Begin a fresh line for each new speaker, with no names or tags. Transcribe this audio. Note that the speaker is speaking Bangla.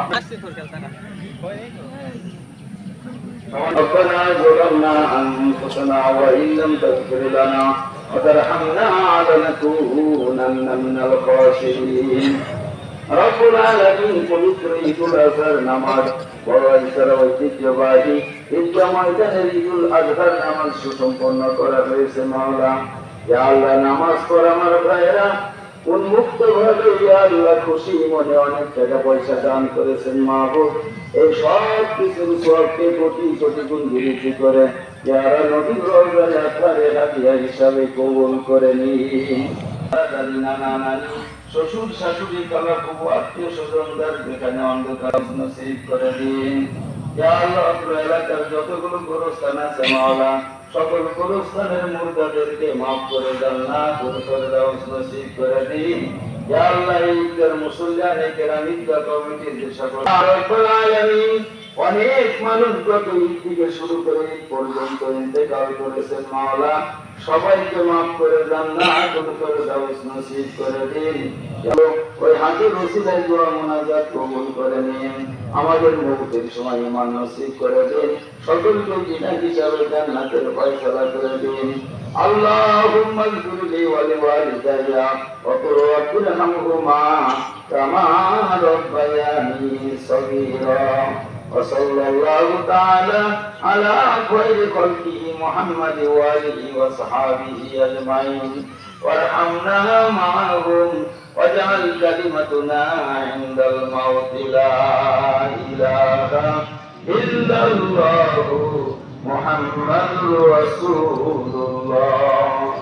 আপনার
আসছে তোর খেলতা না
ربنا ظلمنا أنفسنا وإن لم تغفر لنا وترحمنا لنكونن من الخاسرين رب العالمين পবিত্র ঈদুল আজহার নামাজ বড় ইসরা ঐতিহ্যবাহী ঈদগাহ ময়দানের ঈদুল আজহার নামাজ সুসম্পন্ন করা হয়েছে মাওলা ইয়া আল্লাহ নামাজ পড়া আমার ভাইয়েরা উন্মুক্ত ভাবে আল্লাহ খুশি মনে অনেক টাকা পয়সা দান করেছেন মাহবুব এই সব কিছুর সবকে কোটি কোটি গুণ বিরতি করে যারা রোজার আধারে হাতিয়া হিসাবে কবুল করে নানি। শ্বশুর শাশুড়ি কালা প্রভু আত্মীয় স্বজনদের যেখানে অন্ধকার করে দিন। ইয়া আল্লাহ এলাকার যতগুলো গোরস্থান আছে মাওলা সকল গুরুস্থানের মুর্দাদেরকে মাফ করে দেন না গুরু করে দাও নসিব করে দিন। ইয়া আল্লাহ, এই ঈদের মুসল্লিয়ান এই কেরাম ঈদগাহ কমিটির সকল আলামিন অনেক মানুষ গত ঈদ থেকে শুরু করে ঈদ পর্যন্ত ইন্তেকাল করেছেন মাওলা সবাইকে মাফ করে দেন না করে করে দাও নসিব করে দিন এবং ওই হাতের রসিদায় দোয়া মোনাজাত কবুল করে নিন আমাদের মুক্তির সময় ইমান নসিব করে দিন সকলকে বিনা হিসাবে জান্নাতের ফয়সালা করে দিন اللهم اغفر لي ولوالدي وقل رب ارحمهما كما ربياني صغيرا وصلى الله تعالى على خير خلقه محمد واله وصحابه اجمعين وارحمنا معهم واجعل كلمتنا عند الموت لا اله الا الله محمد رسول الله